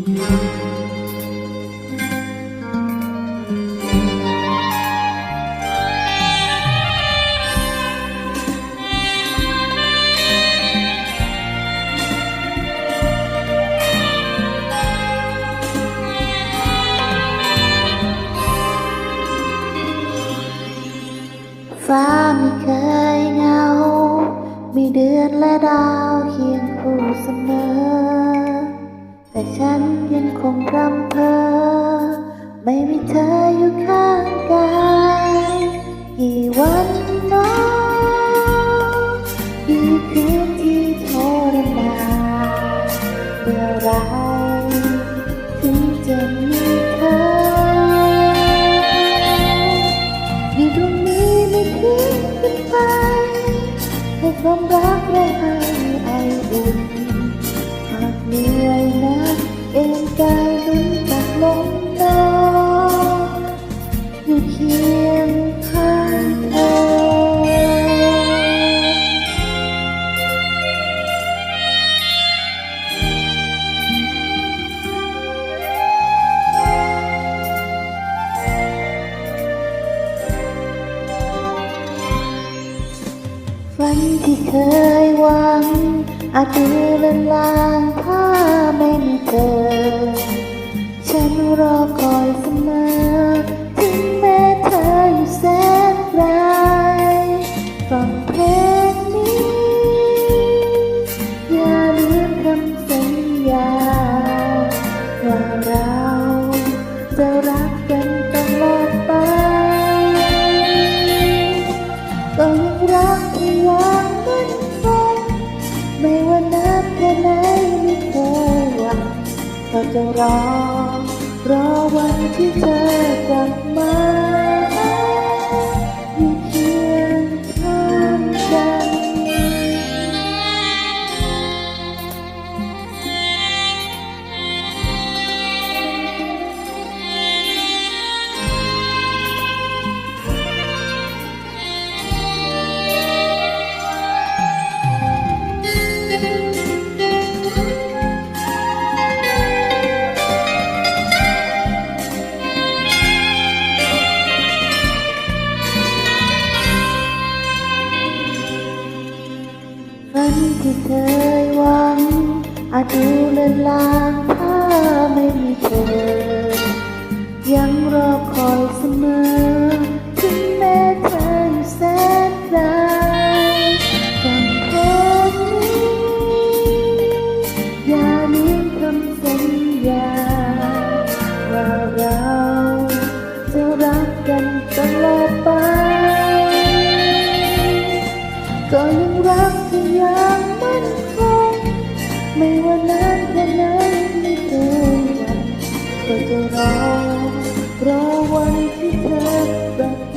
ฟ้าไม่เคยเงาไม่เดือนและดาวเคียงคู่เสม เมื่อไรถึงจะมี ฝันที่เคยหวัง อาจดูเลือนลางถ้าไม่มีเธอ ฉันรอ ก็จะรอ รอวันที่เธอกลับมา ดูเลือนลางถ้าไม่มีเธอ ยังรอคอยเสมอ ถึงแม้เธออยู่แสนไกลฟังเพลงนี้อย่าลืมคำสัญญา ว่าเราจะรักกันตลอดไป ก็ยังรักที่ยังมั่นคง ไม่ว่านานแค่ไหนไม่เกินวันก็จะรอรอวันที่เธอกลับ